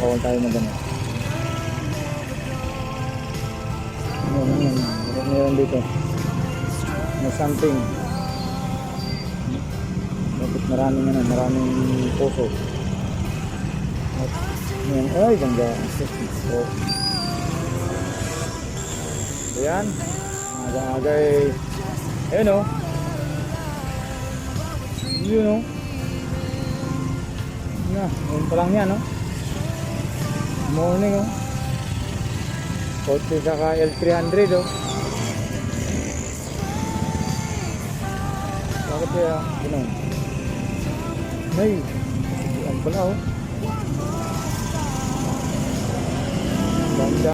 bawal tayo magano. Ano, ano, ano, ano meron dito? May something. Bakit maraming ano, maraming puso. At, yan, ay, ganda. So, Ayan. Aga-aga. Ayun o. Yun o. Na, yun pa lang yan o. Morning o. Kotse saka L300 o. Bakit kaya? Ganun. Ay, yan pala o. Ganda.